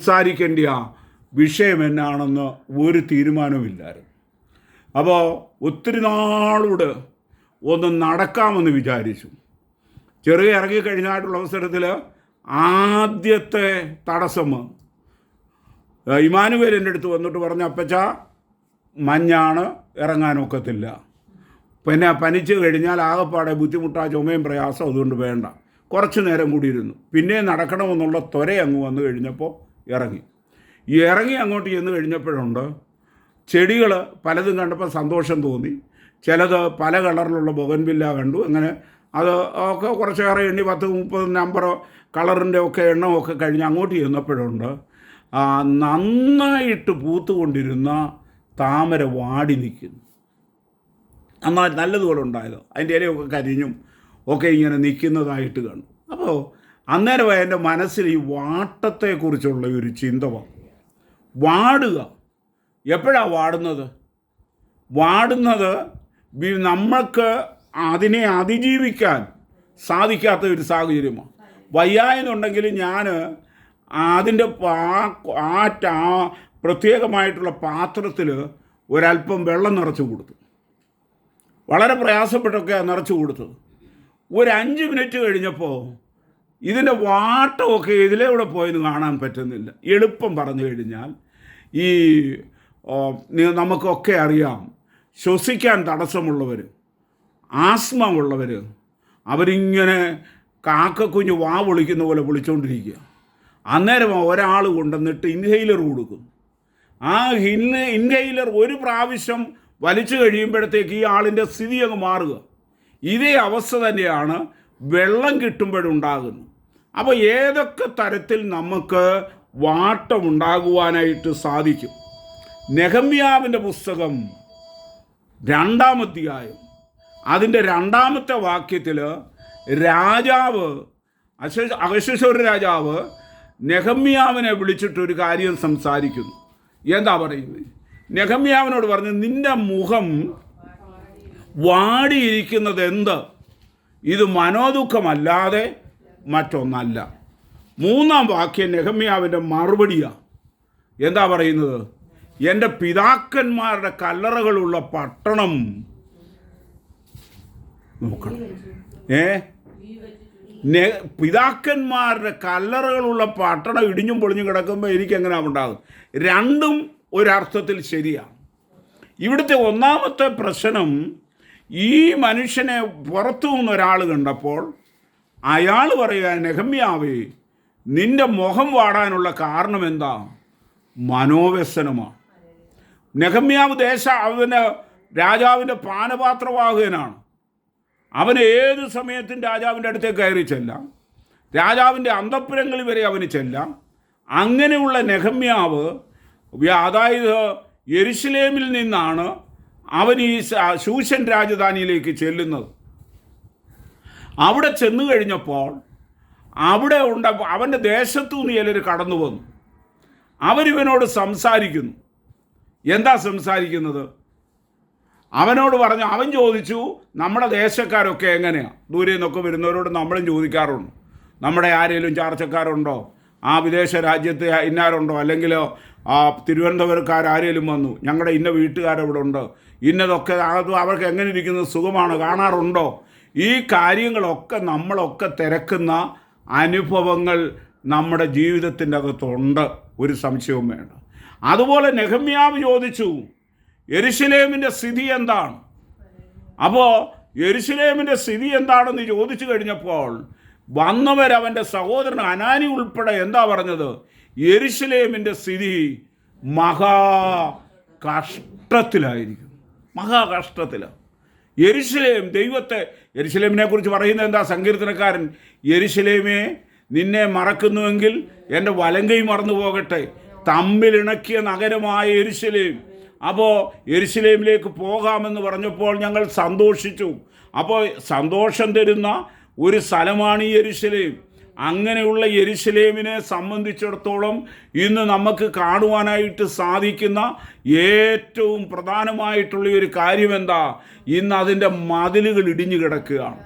സംസാരിക്കേണ്ട വിഷയം എന്നാണെന്ന് ഒരു തീരുമാനവും അപ്പോൾ ഒത്തിരി നാളൂടെ ഒന്ന് നടക്കാമെന്ന് വിചാരിച്ചു. ചെറിയ ഇറങ്ങി കഴിഞ്ഞായിട്ടുള്ള അവസരത്തിൽ ആദ്യത്തെ തടസ്സം. ഇമാനുവേൽ എന്റെ അടുത്ത് വന്നിട്ട് പറഞ്ഞു അപ്പച്ച മഞ്ഞാണ് ഇറങ്ങാനൊക്കത്തില്ല പിന്നെ പനിച്ച് കഴിഞ്ഞാൽ ആകെപ്പാടെ ബുദ്ധിമുട്ടാ ചുമയും പ്രയാസം അതുകൊണ്ട് വേണ്ട. കുറച്ച് നേരം കൂടി ഇരുന്നു. പിന്നെ നടക്കണമെന്നുള്ള ത്വര അങ്ങ് വന്നു കഴിഞ്ഞപ്പോൾ ഇറങ്ങി. ഈ ഇറങ്ങി അങ്ങോട്ട് ചെന്ന് കഴിഞ്ഞപ്പോഴുണ്ട് ചെടികൾ പലതും കണ്ടപ്പോൾ സന്തോഷം തോന്നി. ചിലത് പല കളറിലുള്ള ബൊഗൻവില്ല കണ്ടു. അങ്ങനെ അത് ഒക്കെ കുറച്ചേറെ എണ്ണി പത്ത് മുപ്പത് നമ്പറോ കളറിന്റെ ഒക്കെ എണ്ണമൊക്കെ കഴിഞ്ഞ് അങ്ങോട്ട് ചെന്നപ്പോഴുണ്ട് നന്നായിട്ട് പൂത്തുകൊണ്ടിരുന്ന താമര വാടി നിൽക്കുന്നു. നന്നായി നല്ലതുപോലെ ഉണ്ടായത്. അതിന്റെ ഇലയൊക്കെ കരിഞ്ഞും ഒക്കെ ഇങ്ങനെ നിൽക്കുന്നതായിട്ട് കണ്ടു. അപ്പോൾ അന്നേരം എന്റെ മനസ്സിൽ ഈ വാട്ടത്തെക്കുറിച്ചുള്ള ഒരു ചിന്ത വന്നു. വാടുക. എപ്പോഴാണ് വാടുന്നത്? വാടുന്നത് നമ്മൾക്ക് അതിനെ അതിജീവിക്കാൻ സാധിക്കാത്ത ഒരു സാഹചര്യമാണ്. വയ്യായെന്നുണ്ടെങ്കിൽ ഞാൻ അതിന്റെ ആ പ്രത്യേകമായിട്ടുള്ള പാത്രത്തിൽ ഒരല്പം വെള്ളം നിറച്ചു കൊടുത്തു. വളരെ പ്രയാസപ്പെട്ടൊക്കെ നിറച്ചു കൊടുത്തു ഒരു അഞ്ച് മിനിറ്റ് കഴിഞ്ഞപ്പോൾ ഇതിന്റെ വാട്ടമൊക്കെ ഇതിലൂടെ പോയെന്ന് കാണാൻ പറ്റുന്നില്ല. എളുപ്പം പറഞ്ഞു കഴിഞ്ഞാൽ ഈ നമുക്കൊക്കെ അറിയാം ശ്വസിക്കാൻ തടസ്സമുള്ളവർ ആസ്മ ഉള്ളവർ അവരിങ്ങനെ കാക്കക്കുഞ്ഞ് വാ വിളിക്കുന്ന പോലെ വിളിച്ചുകൊണ്ടിരിക്കുക അന്നേരം ഒരാൾ കൊണ്ടുവന്നിട്ട് ഇൻഹെയിലർ കൊടുക്കും. ആ ഇന്ന് ഇൻഹെയിലർ ഒരു പ്രാവശ്യം വലിച്ചു കഴിയുമ്പോഴത്തേക്ക് ഈ ആളിന്റെ സ്ഥിതി അങ്ങ് മാറുക. ഇതേ അവസ്ഥ തന്നെയാണ് വെള്ളം കിട്ടുമ്പോഴുണ്ടാകുന്നത്. അപ്പോൾ ഏതൊക്കെ തരത്തിൽ നമുക്ക് വാട്ടമുണ്ടാകുവാനായിട്ട് സാധിക്കും? നെഹമ്യാവിന്റെ പുസ്തകം രണ്ടാമധ്യായം അതിന്റെ രണ്ടാമത്തെ വാക്യത്തിൽ രാജാവ് അശേഷ അകശേശ്വര രാജാവ് നെഹമ്യാവിനെ വിളിച്ചിട്ടൊരു കാര്യം സംസാരിക്കുന്നു. എന്താ പറയുന്നത് നെഹമ്യാവിനോട് പറഞ്ഞു നിന്റെ മുഖം വാടിയിരിക്കുന്നത് എന്ത് ഇത് മനോദുഃഖമല്ലാതെ മറ്റൊന്നല്ല. മൂന്നാം വാക്യം നെഹമ്യാവിന്റെ മറുപടിയാണ് എന്താ പറയുന്നത്? എന്റെ പിതാക്കന്മാരുടെ കല്ലറകളുള്ള പട്ടണം. നോക്കണം. ഏ? പിതാക്കന്മാരുടെ കല്ലറകളുള്ള പട്ടണം ഇടിഞ്ഞും പൊളിഞ്ഞും കിടക്കുമ്പോൾ എനിക്ക് എങ്ങനെ ഉണ്ടാകും? രണ്ടും ഒരർത്ഥത്തിൽ ശരിയാണ് ഇവിടുത്തെ ഒന്നാമത്തെ പ്രശ്നം ഈ മനുഷ്യനെ പുറത്തു നിന്ന് ഒരാൾ കണ്ടപ്പോൾ അയാൾ പറയുക നെഹമ്യാവേ നിന്റെ മുഖം വാടാനുള്ള കാരണം എന്താ? മനോവ്യസനമാണ്. നെഹമ്യാവ് ദേശ അവന് രാജാവിന്റെ പാനപാത്രവാഹകനാണ്. അവൻ ഏത് സമയത്തും രാജാവിന്റെ അടുത്തേക്ക് കയറി ചെല്ലാം. രാജാവിന്റെ അന്തപ്പുരങ്ങളിൽ വരെ അവന് ചെല്ലാം. അങ്ങനെയുള്ള നെഹമ്യാവ് അതായത് യെരുശലേമിൽ നിന്നാണ് അവൻ ഈ ശൂഷൻ രാജധാനിയിലേക്ക് ചെല്ലുന്നത്. അവിടെ ചെന്നു കഴിഞ്ഞപ്പോൾ അവിടെ ഉണ്ട അവന്റെ ദേശത്തു നിന്ന് ചിലർ കടന്നു വന്നു. അവരിവനോട് സംസാരിക്കുന്നു. എന്താ സംസാരിക്കുന്നത്? അവനോട് പറഞ്ഞു അവൻ ചോദിച്ചു നമ്മുടെ ദേശക്കാരൊക്കെ എങ്ങനെയാണ് ദൂരെ നിന്നൊക്കെ വരുന്നവരോട് നമ്മളും ചോദിക്കാറുണ്ട്. നമ്മുടെ ആരെങ്കിലും ചാർച്ചക്കാരുണ്ടോ? ആ വിദേശ രാജ്യത്തെ ഇന്നാരുണ്ടോ? അല്ലെങ്കിൽ ആ തിരുവനന്തപുരക്കാരെങ്കിലും വന്നു? ഞങ്ങളുടെ ഇന്ന വീട്ടുകാരവിടെ ഉണ്ട് ഇന്നതൊക്കെ അത് അവർക്ക് എങ്ങനെ ഇരിക്കുന്നത് സുഖമാണ്? കാണാറുണ്ടോ? ഈ കാര്യങ്ങളൊക്കെ നമ്മളൊക്കെ തിരക്കുന്ന അനുഭവങ്ങൾ നമ്മുടെ ജീവിതത്തിന്റെ അകത്തുണ്ട് ഒരു സംശയവും വേണ്ട. അതുപോലെ നെഹമ്യാവ് ചോദിച്ചു യെരുശലേമിന്റെ സ്ഥിതി എന്താണ്? അപ്പോൾ യെരുശലേമിന്റെ സ്ഥിതി എന്താണെന്ന് ചോദിച്ചു കഴിഞ്ഞപ്പോൾ വന്നവരവന്റെ സഹോദരൻ അനാനി ഉൾപ്പെടെ എന്താ പറഞ്ഞത്? യെരുശലേമിന്റെ സ്ഥിതി മഹാ കഷ്ടത്തിലായിരിക്കും മഹാ കഷ്ടത്തിലാണ് യെരുശലേം ദൈവത്തെ യരിശിലേമിനെ കുറിച്ച് പറയുന്നത് എന്താ? സങ്കീർത്തനക്കാരൻ യരിശിലേമേ നിന്നെ മറക്കുന്നുവെങ്കിൽ എന്റെ വലങ്കൈ മറന്നു പോകട്ടെ തമ്മിലിണക്കിയ നഗരമായ എരിശിലേം അപ്പോൾ എരിശിലേമിലേക്ക് പോകാമെന്ന് പറഞ്ഞപ്പോൾ ഞങ്ങൾ സന്തോഷിച്ചു. അപ്പോൾ സന്തോഷം തരുന്ന ഒരു സ്ഥലമാണ് ഈ യെരുശലേം. അങ്ങനെയുള്ള യെരുശലേമിനെ സംബന്ധിച്ചിടത്തോളം ഇന്ന് നമുക്ക് കാണുവാനായിട്ട് സാധിക്കുന്ന ഏറ്റവും പ്രധാനമായിട്ടുള്ള ഒരു കാര്യം എന്താ ഇന്ന് അതിന്റെ മതിലുകൾ ഇടിഞ്ഞു കിടക്കുകയാണ്.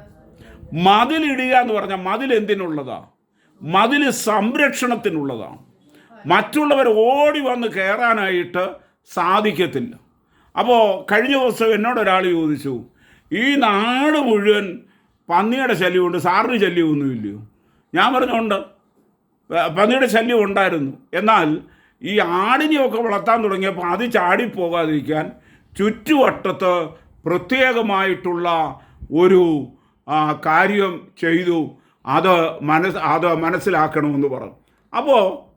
മതിലിടുക എന്ന് പറഞ്ഞാൽ മതിൽ എന്തിനുള്ളതാ? മതിൽ സംരക്ഷണത്തിനുള്ളതാണ്. മറ്റുള്ളവർ ഓടി വന്ന് കയറാനായിട്ട് സാധിക്കത്തില്ല. അപ്പോൾ കഴിഞ്ഞ ദിവസം എന്നോട് ഒരാൾ ചോദിച്ചു ഈ നാട് മുഴുവൻ പന്നിയുടെ ശല്യമുണ്ട് സാറിന് ശല്യമൊന്നുമില്ലയോ? ഞാൻ പറഞ്ഞുകൊണ്ട് പന്നിയുടെ ശല്യം ഉണ്ടായിരുന്നു. എന്നാൽ ഈ ആടിനെയൊക്കെ വളർത്താൻ തുടങ്ങിയപ്പോൾ അത് ചാടിപ്പോകാതിരിക്കാൻ ചുറ്റുവട്ടത്ത് പ്രത്യേകമായിട്ടുള്ള ഒരു കാര്യം ചെയ്തു. അത് മനസ് അത് മനസ്സിലാക്കണമെന്ന് പറഞ്ഞു. അപ്പോൾ